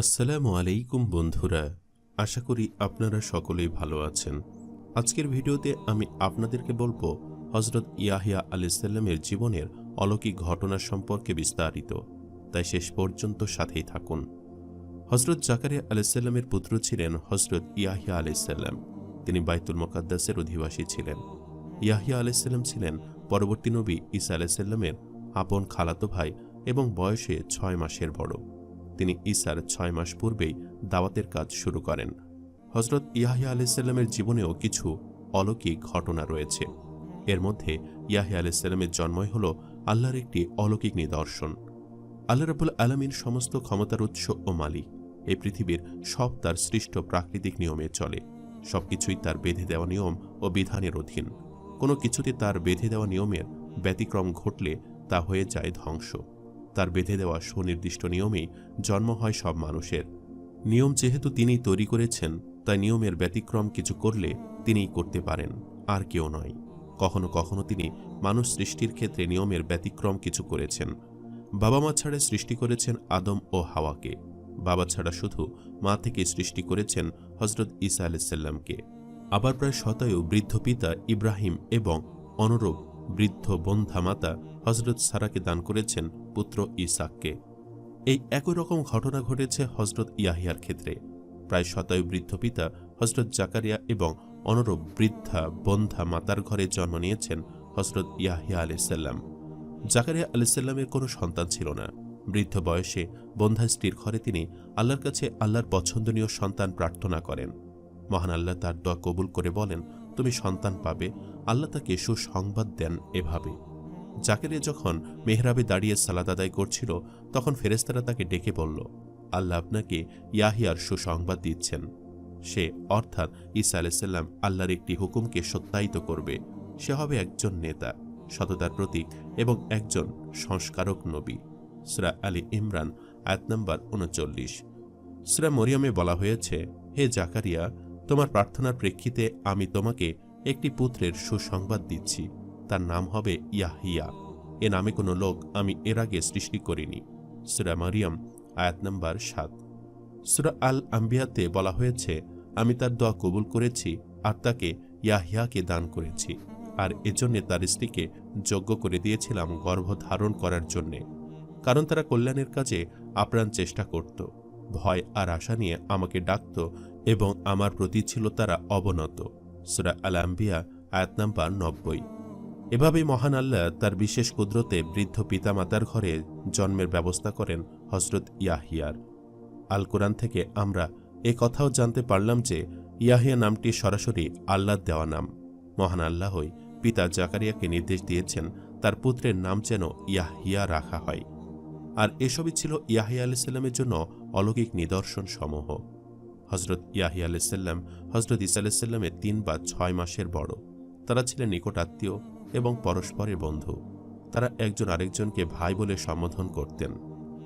আসসালামু আলাইকুম বন্ধুরা, আশা করি আপনারা সকলেই ভালো আছেন। আজকের ভিডিওতে আমি আপনাদেরকে বলব হজরত ইয়াহিয়া আলাইসাল্লামের জীবনের অলৌকিক ঘটনা সম্পর্কে বিস্তারিত। তাই শেষ পর্যন্ত সাথেই থাকুন। হজরত জাকারিয়া আলাইসাল্লামের পুত্র ছিলেন হজরত ইয়াহিয়া আলাইসাল্লাম তিনি বাইতুল মোকাদ্দাসের অধিবাসী ছিলেন। ইয়াহিয়া আলাইসাল্লাম ছিলেন পরবর্তী নবী ঈসা আলাইসাল্লামের আপন খালাতো ভাই এবং বয়সে ছয় মাসের বড়। তিনি ঈসার ছয় মাস পূর্বেই দাওয়াতের কাজ শুরু করেন। হজরত ইয়াহিয়া আলাইসাল্লামের জীবনেও কিছু অলৌকিক ঘটনা রয়েছে। এর মধ্যে ইয়াহিয়া আলাইসাল্লামের জন্মই হল আল্লাহর একটি অলৌকিক নিদর্শন। আল্লাহ রাবুল আলমীর সমস্ত ক্ষমতার উৎস ও মালিক। এই পৃথিবীর সব তার সৃষ্ট প্রাকৃতিক নিয়মে চলে। সবকিছুই তার বেঁধে দেওয়া নিয়ম ও বিধানের অধীন। কোনো কিছুতে তার বেঁধে দেওয়া নিয়মের ব্যতিক্রম ঘটলে তা হয়ে যায় ধ্বংস। তার বেঁধে দেওয়া সুনির্দিষ্ট নিয়মেই জন্ম হয় সব মানুষের। নিয়ম যেহেতু তিনিই তৈরি করেছেন, তাই নিয়মের ব্যতিক্রম কিছু করলে তিনিই করতে পারেন, আর কেউ নয়। কখনো কখনো তিনি মানুষ সৃষ্টির ক্ষেত্রে নিয়মের ব্যতিক্রম কিছু করেছেন। বাবা মা ছাড়া সৃষ্টি করেছেন আদম ও হাওয়াকে। বাবা ছাড়া শুধু মা থেকে সৃষ্টি করেছেন হজরত ইসা আলাইসাল্লামকে আবার প্রায় শতায়ু বৃদ্ধ পিতা ইব্রাহিম এবং অনুরূপ বৃদ্ধ বন্ধা মাতা হজরত সারাকে দান করেছেন পুত্র ইসাককে। এই একই রকম ঘটনা ঘটেছে হজরত ইয়াহিয়ার ক্ষেত্রে। প্রায় শতায়ু বৃদ্ধ পিতা হজরত জাকারিয়া এবং অনুরূপ বৃদ্ধা বন্ধা মাতার ঘরে জন্ম নিয়েছেন হজরত ইয়াহিয়া আলাইসাল্লাম জাকারিয়া আলাইসাল্লামের কোনো সন্তান ছিল না। বৃদ্ধ বয়সে বন্ধা স্ত্রীর ঘরে তিনি আল্লাহর কাছে আল্লাহর পছন্দনীয় সন্তান প্রার্থনা করেন। মহান আল্লাহ তার দোয়া কবুল করে বলেন তুমি সন্তান পাবে, আল্লাহ তাকে সুসংবাদ দেন এভাবে। জাকেরিয়া যখন মেহরাবে দাঁড়িয়ে সালাদ আদায় করছিল, তখন ফেরেস্তারা তাকে ডেকে বলল, আল্লাহ আপনাকে ইয়াহিয়ার সুসংবাদ দিচ্ছেন। সে অর্থাৎ ঈসা আলাইসাল্লাম আল্লাহর একটি হুকুমকে সত্যায়িত করবে। সে হবে একজন নেতা, সততার প্রতীক এবং একজন সংস্কারক নবী। সুরা আলী ইমরান, আয়াত নম্বর উনচল্লিশ। সুরা মরিয়মে বলা হয়েছে, হে জাকারিয়া তোমার প্রার্থনার প্রেক্ষিতে আমি তোমাকে একটি পুত্রের সুসংবাদ দিচ্ছি। তার নাম হবে ইয়াহিয়া। এ নামে কোনো লোক আমি এর আগে সৃষ্টি করিনি। সুরা মারিয়াম, আয়াত নম্বর সাত। সুরা আল আম্বিয়াতে বলা হয়েছে, আমি তার দোয়া কবুল করেছি আর তাকে ইয়াহিয়াকে দান করেছি। আর এজন্যে তার স্ত্রীকে যোগ্য করে দিয়েছিলাম গর্ভ ধারণ করার জন্যে। কারণ তারা কল্যাণের কাজে আপ্রাণ চেষ্টা করত। ভয় আর আশা নিয়ে আমাকে ডাকত এবং আমার প্রতি ছিল তারা অবনত। সুরা আল আম্বিয়া আয়াত নাম্বার নব্বই। এভাবেই মহান আল্লাহ তার বিশেষ কুদরতে বৃদ্ধ পিতামাতার ঘরে জন্মের ব্যবস্থা করেন হজরত ইয়াহিয়ার। আল কোরআন থেকে আমরা এ কথাও জানতে পারলাম যে ইয়াহিয়া নামটি সরাসরি আল্লাহ দেওয়া নাম। মহান আল্লাহই পিতা জাকারিয়াকে নির্দেশ দিয়েছেন তার পুত্রের নাম যেন ইয়াহিয়া রাখা হয়। আর এসবই ছিল ইয়াহিয়া আলাইসাল্লামের জন্য অলৌকিক নিদর্শন সমূহ হজরত ইয়াহিয়া আলাইসাল্লাম হজরত ইসা আলাইসাল্লামের তিন বা ছয় মাসের বড়। তারা ছিলেন নিকট আত্মীয় এবং পরস্পরের বন্ধু। তারা একজন আরেকজনকে ভাই বলে সম্বোধন করতেন।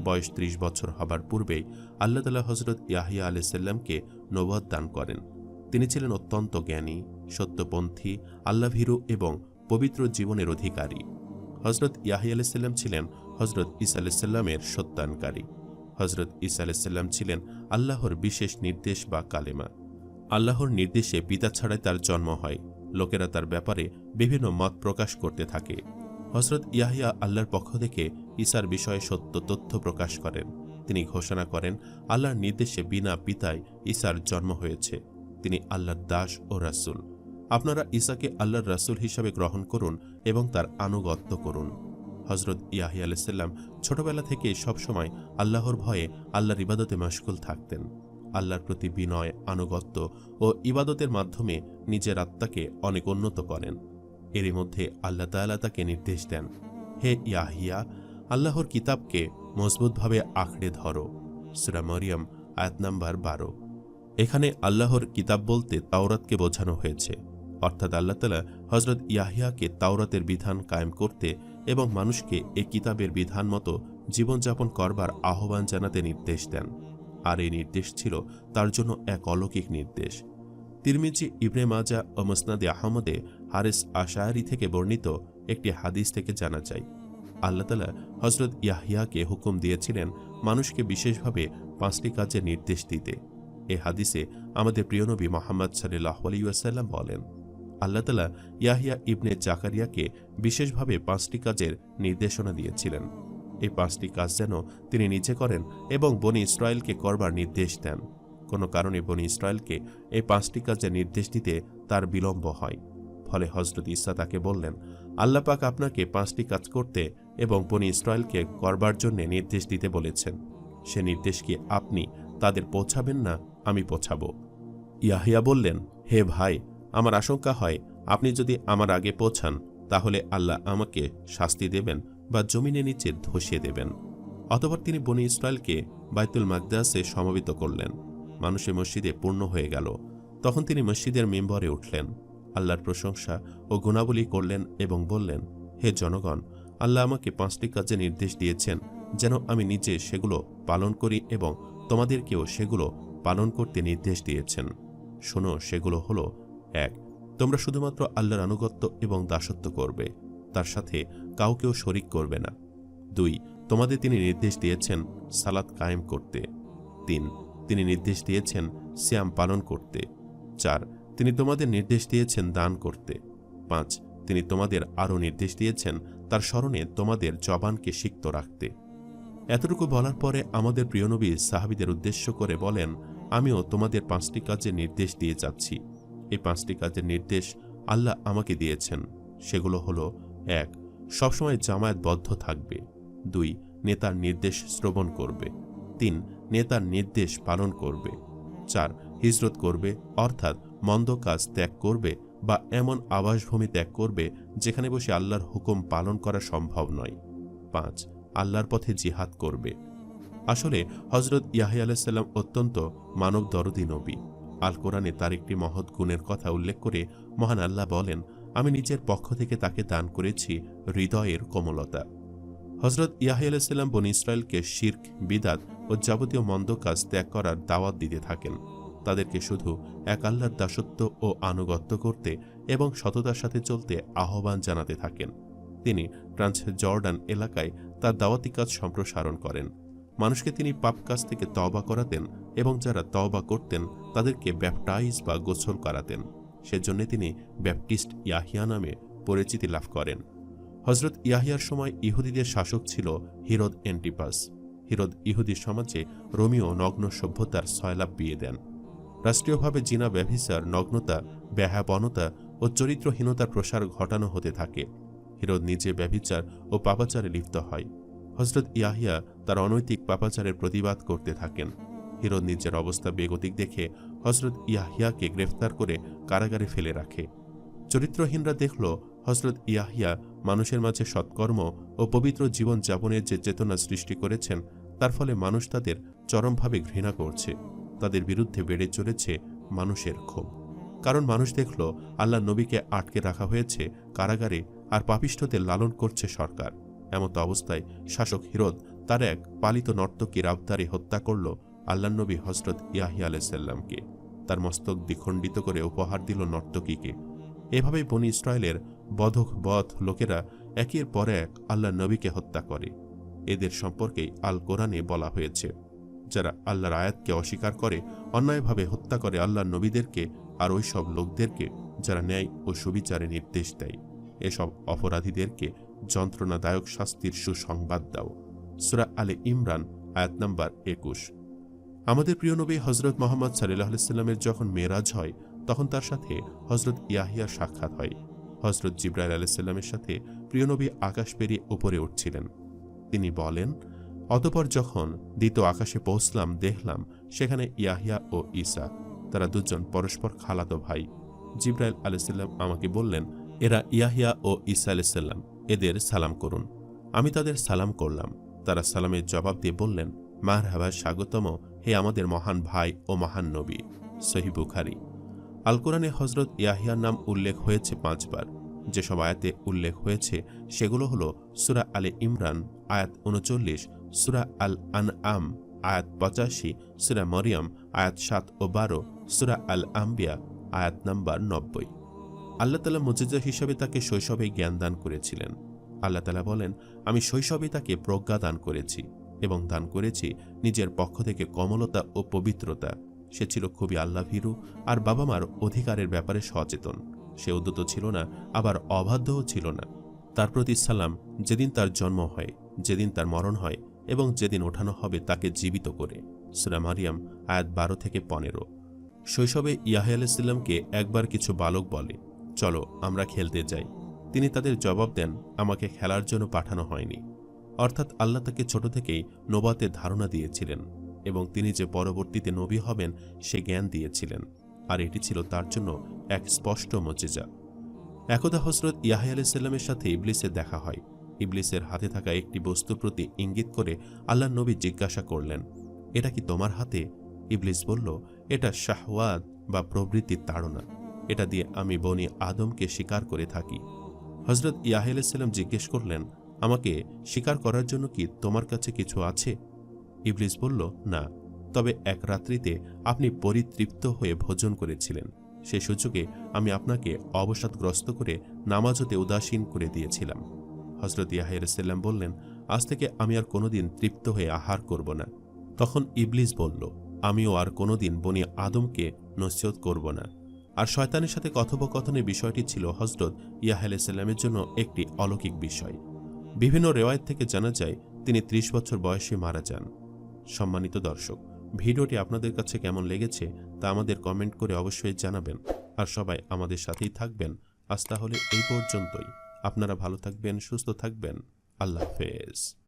বয়স ত্রিশ বছর হবার পূর্বেই আল্লাহ তালা হজরত ইয়াহিয়া আলাইসাল্লামকে নবদ দান করেন। তিনি ছিলেন অত্যন্ত জ্ঞানী, সত্যপন্থী, আল্লাভীরু এবং পবিত্র জীবনের অধিকারী। হজরত ইয়াহি আলাইসাল্লাম ছিলেন হজরত ইসা আলাইসাল্লামের সত্যায়নকারী হজরত ইসা আলাইসাল্লাম ছিলেন আল্লাহর বিশেষ নির্দেশ বা কালেমা। আল্লাহর নির্দেশে পিতা ছাড়াই তার জন্ম হয়। লোকেরা তার ব্যাপারে বিভিন্ন মত প্রকাশ করতে থাকে। হজরত ইয়াহিয়া আল্লাহর পক্ষ থেকে ইসার বিষয়ে সত্য তথ্য প্রকাশ করেন। তিনি ঘোষণা করেন, আল্লাহর নির্দেশে বিনা পিতায় ইসার জন্ম হয়েছে। তিনি আল্লাহর দাস ও রাসুল। আপনারা ইসাকে আল্লাহর রাসুল হিসাবে গ্রহণ করুন এবং তার আনুগত্য করুন। হজরত ইয়াহি আলাইসাল্লাম ছোটবেলা থেকে সবসময় আল্লাহর ভয়ে আল্লাহর ইবাদতে মশগুল থাকতেন। আল্লাহর প্রতি বিনয়, আনুগত্য ও ইবাদতের মাধ্যমে নিজের আত্মাকে অনেক উন্নত করেন। এরই মধ্যে আল্লাহ তাআলা তাকে নির্দেশ দেন, হে ইয়াহিয়া, আল্লাহর কিতাবকে মজবুতভাবে আঁকড়ে ধরো। সুরা মরিয়ম, আয়াত নাম্বার বারো। এখানে আল্লাহর কিতাব বলতে তাওরাতকে বোঝানো হয়েছে। অর্থাৎ আল্লাহ তালা হজরত ইয়াহিয়াকে তাওরাতের বিধান কায়েম করতে এবং মানুষকে এ কিতাবের বিধান মতো জীবনযাপন করবার আহ্বান জানাতে নির্দেশ দেন। আর এই নির্দেশ ছিল তার জন্য এক অলৌকিক নির্দেশ। তিরমিজি, ইবনে মাজা ও মসনাদে আহমদে হারিস আশায়ারি থেকে বর্ণিত একটি হাদিস থেকে জানা যায়। আল্লাহ তালা হজরত ইয়াহিয়াকে হুকুম দিয়েছিলেন মানুষকে বিশেষভাবে পাঁচটি কাজের নির্দেশ দিতে। এ হাদিসে আমাদের প্রিয়নবী মোহাম্মদ সাল্লাহ আলিউসাল্লাম বলেন আল্লাহ তালা ইয়াহিয়া ইবনে জাকারিয়াকে বিশেষভাবে পাঁচটি কাজের নির্দেশনা দিয়েছিলেন। এই পাঁচটি কাজ যেন তিনি নিজে করেন এবং বনি ইসরায়েলকে করবার নির্দেশ দেন। কোনো কারণে বনি ইসরায়েলকে এই পাঁচটি কাজের নির্দেশ দিতে তার বিলম্ব হয়। ফলে হজরত ইসা তাকে বললেন আল্লাপাক আপনাকে পাঁচটি কাজ করতে এবং বনি ইসরায়েলকে করবার জন্য নির্দেশ দিতে বলেছেন। সে নির্দেশ কি আপনি তাদের পৌঁছাবেন না আমি পৌঁছাবো? ইয়াহিয়া বললেন, হে ভাই আমার আশঙ্কা হয় আপনি যদি আমার আগে পৌঁছান, তাহলে আল্লাহ আমাকে শাস্তি দেবেন বা জমিনে নিচে ধসিয়ে দেবেন। অতপর তিনি বনি ইসরায়েলকে বাইতুল মাকদাসে সমবেত করলেন। মানুষের মসজিদে পূর্ণ হয়ে গেল। তখন তিনি মসজিদের মেম্বরে উঠলেন। আল্লাহর প্রশংসা ও গুণাবলী করলেন এবং বললেন, হে জনগণ, আল্লাহ আমাকে পাঁচটি কাজে নির্দেশ দিয়েছেন, যেন আমি নিজে সেগুলো পালন করি এবং তোমাদেরকেও সেগুলো পালন করতে নির্দেশ দিয়েছেন। শোনো, সেগুলো হলো এক, তোমরা শুধুমাত্র আল্লাহর আনুগত্য এবং দাসত্ব করবে, তার সাথে কাউকেও শরিক করবে না। দুই, তোমাদের তিনি নির্দেশ দিয়েছেন সালাত কায়েম করতে। তিন, তিনি নির্দেশ দিয়েছেন শ্যাম পালন করতে। চার, তিনি তোমাদের নির্দেশ দিয়েছেন দান করতে। পাঁচ, তিনি তোমাদের আরও নির্দেশ দিয়েছেন তার স্মরণে তোমাদের জবানকে সিক্ত রাখতে। এতটুকু বলার পরে আমাদের প্রিয়নবী সাহাবিদের উদ্দেশ্য করে বলেন, আমিও তোমাদের পাঁচটি কাজে নির্দেশ দিয়ে যাচ্ছি। এই পাঁচটি কাজের নির্দেশ আল্লাহ আমাকে দিয়েছেন। সেগুলো হলো, এক, সবসময় জামায়াতবদ্ধ থাকবে। দুই, নেতার নির্দেশ শ্রবণ করবে। তিন, নেতার নির্দেশ পালন করবে। চার, হিজরত করবে, অর্থাৎ মন্দ কাজ ত্যাগ করবে বা এমন আবাসভূমি ত্যাগ করবে যেখানে বসে আল্লাহর হুকুম পালন করা সম্ভব নয়। পাঁচ, আল্লাহর পথে জিহাদ করবে। আসলে হজরত ইয়াহি আলাইসাল্লাম অত্যন্ত মানব দরদি নবী। আল কোরআনে তার একটি মহৎ গুণের কথা উল্লেখ করে মহান আল্লাহ বলেন, আমি নিজের পক্ষ থেকে তাকে দান করেছি হৃদয়ের কোমলতা। হজরত ইয়াহি আলাইসাল্লাম বন ইসরায়েলকে শির্ক, বিদাত ও যাবতীয় মন্দ কাজ ত্যাগ করার দাওয়াত দিতে থাকেন। তাদেরকে শুধু এক আল্লাহর দাসত্ব ও আনুগত্য করতে এবং সততার সাথে চলতে আহ্বান জানাতে থাকেন। তিনি ট্রান্স জর্ডান এলাকায় তার দাওয়াতি কাজ সম্প্রসারণ করেন। মানুষকে তিনি পাপ কাজ থেকে তওবা করাতেন এবং যারা তওবা করতেন, তাদেরকে ব্যাপটাইজ বা গোসল করাতেন। সেজন্য তিনি ব্যাপটিস্ট ইয়াহিয়া নামে পরিচিতি লাভ করেন। হজরত ইয়াহিয়ার সময় ইহুদিদের শাসক ছিল হিরদ এন্টিপাস। হিরদ ইহুদি সমাজে রোমিও নগ্ন সভ্যতার সয়লাভ বিয়ে দেন। রাষ্ট্রীয়ভাবে জিনা ব্যভিচার, নগ্নতা ব্যাহাবনতা ও চরিত্রহীনতার প্রসার ঘটানো হতে থাকে। হিরদ নিজে ব্যভিচার ও পাপাচারে লিপ্ত হয়। হজরত ইয়াহিয়া তার অনৈতিক পাপাচারের প্রতিবাদ করতে থাকেন। হিরদ নিজের অবস্থা বেগতিক দেখে হজরত ইয়াহিয়াকে গ্রেফতার করে কারাগারে ফেলে রাখে। চরিত্রহীনরা দেখল হজরত ইয়াহিয়া মানুষের মাঝে সৎকর্ম ও পবিত্র জীবন যাপনের যে চেতনা সৃষ্টি করেছেন, তার ফলে মানুষ তাদের চরমভাবে ঘৃণা করছে। তাদের বিরুদ্ধে বেড়ে চলেছে মানুষের ক্ষোভ। কারণ মানুষ দেখল আল্লাহ নবীকে আটকে রাখা হয়েছে কারাগারে আর পাপিষ্ঠদের লালন করছে সরকার। এমত অবস্থায় শাসক হিরদ তার এক পালিত নর্তকীর আবদারে হত্যা করল আল্লাহ নবী হজরত ইয়াহিয়া আলাইসাল্লামকে তার মস্তক দ্বিখণ্ডিত করে উপহার দিল নর্তকীকে। এভাবেই বনি ইসরায়েলের বধক বধ লোকেরা একের পর এক আল্লাহ নবীকে হত্যা করে। এদের সম্পর্কেই আল কোরআনে বলা হয়েছে, যারা আল্লাহর আয়াতকে অস্বীকার করে, অন্যায়ভাবে হত্যা করে আল্লাহ নবীদেরকে আর ওই সব লোকদেরকে যারা ন্যায় ও সুবিচারে নির্দেশ দেয়। এসব অপরাধীদেরকে যন্ত্রণাদায়ক শাস্তির সুসংবাদ দাও। সুরা আলে ইমরান, আয়াত নাম্বার একুশ। আমাদের প্রিয় নবী হজরত মোহাম্মদ সাল্লাহ সাল্লামের যখন মেরাজ হয়, তখন তার সাথে হজরত ইয়াহিয়ার সাক্ষাৎ হয়। হজরত জিব্রাইল আলাইসাল্লামের সাথে প্রিয়নবী আকাশ পেরিয়ে উপরে উঠছিলেন। তিনি বলেন, অতপর যখন দ্বিতীয় আকাশে পৌঁছলাম, দেখলাম সেখানে ইয়াহিয়া ও ঈসা। তারা দুজন পরস্পর খালাতো ভাই। জিব্রাইল আলাইসাল্লাম আমাকে বললেন, এরা ইয়াহিয়া ও ঈসা আলাইসাল্লাম এদের সালাম করুন। আমি তাদের সালাম করলাম। তারা সালামের জবাব দিয়ে বললেন মার হাবার স্বাগতম। হে আমাদের মহান ভাই ও মহান নবী, সহি বুখারি। আল কোরআনে হজরত ইয়াহিয়ার নাম উল্লেখ হয়েছে পাঁচবার। যেসব আয়াতে উল্লেখ হয়েছে, সেগুলো হলো সুরা আলে ইমরান, আয়াত উনচল্লিশ, সুরা আল আন আম আয়াত পঁচাশি, সুরা মরিয়ম, আয়াত সাত ও বারো, সুরা আল আম্বিয়া আয়াত নাম্বার নব্বই। আল্লাহ তালা মজিজা হিসাবে তাকে শৈশবে জ্ঞান দান করেছিলেন। আল্লাহ তালা বলেন, আমি শৈশবে তাকে প্রজ্ঞা দান করেছি। এবং দান করেছি নিজের পক্ষ থেকে কমলতা ও পবিত্রতা। সে ছিল খুবই আল্লাভীরু আর বাবা মার অধিকারের ব্যাপারে সচেতন। সে উদ্যত ছিল না, আবার অবাধ্যও ছিল না। তার প্রতি সালাম যেদিন তার জন্ম হয়, যেদিন তার মরণ হয় এবং যেদিন ওঠানো হবে তাকে জীবিত করে। সুরা মারিয়াম, আয়াত বারো থেকে পনেরো। শৈশবে ইয়াহে আলাইসাল্লামকে একবার কিছু বালক বলে, চলো, আমরা খেলতে যাই। তিনি তাদের জবাব দেন, আমাকে খেলার জন্য পাঠানো হয়নি। অর্থাৎ আল্লাহ তাকে ছোট থেকেই নোবাতের ধারণা দিয়েছিলেন এবং তিনি যে পরবর্তীতে নবী হবেন, সে জ্ঞান দিয়েছিলেন। আর এটি ছিল তার জন্য এক স্পষ্ট মজেজা। একদা হজরত ইয়াহি আলাইসাল্লামের সাথে ইবলিসের দেখা হয়। ইবলিসের হাতে থাকা একটি বস্তুর প্রতি ইঙ্গিত করে আল্লাহ নবী জিজ্ঞাসা করলেন, এটা কি তোমার হাতে? ইবলিস বলল, এটা শাহওয়াদ বা প্রবৃত্তির তাড়না। এটা দিয়ে আমি বনি আদমকে শিকার করে থাকি। হজরত ইয়াহি আলাইসাল্লাম জিজ্ঞেস করলেন আমাকে শিকার করার জন্য কি তোমার কাছে কিছু আছে? ইবলিস বলল, না, তবে এক রাত্রিতে আপনি পরিতৃপ্ত হয়ে ভোজন করেছিলেন। সে সুযোগে আমি আপনাকে অবসাদগ্রস্ত করে নামাজতে উদাসীন করে দিয়েছিলাম। হজরত ইয়াহিরসাল্লাম বললেন, আজ থেকে আমি আর কোনোদিন তৃপ্ত হয়ে আহার করব না। তখন ইবলিস বলল, আমিও আর কোনোদিন বনি আদমকে নসিহত করব না। আর শয়তানের সাথে কথোপকথনের বিষয়টি ছিল হজরত ইয়াহাইসাল্লামের জন্য একটি অলৌকিক বিষয়। বিভিন্ন রেওয়ায়ত থেকে জানা যায়, তিনি ত্রিশ বছর বয়সে মারা যান। সম্মানিত দর্শক, ভিডিওটি আপনাদের কাছে কেমন লেগেছে তা আমাদের কমেন্ট করে অবশ্যই জানাবেন। আর সবাই আমাদের সাথেই থাকবেন। আজ তাহলে এই পর্যন্তই। আপনারা ভালো থাকবেন, সুস্থ থাকবেন। আল্লাহ হাফেজ।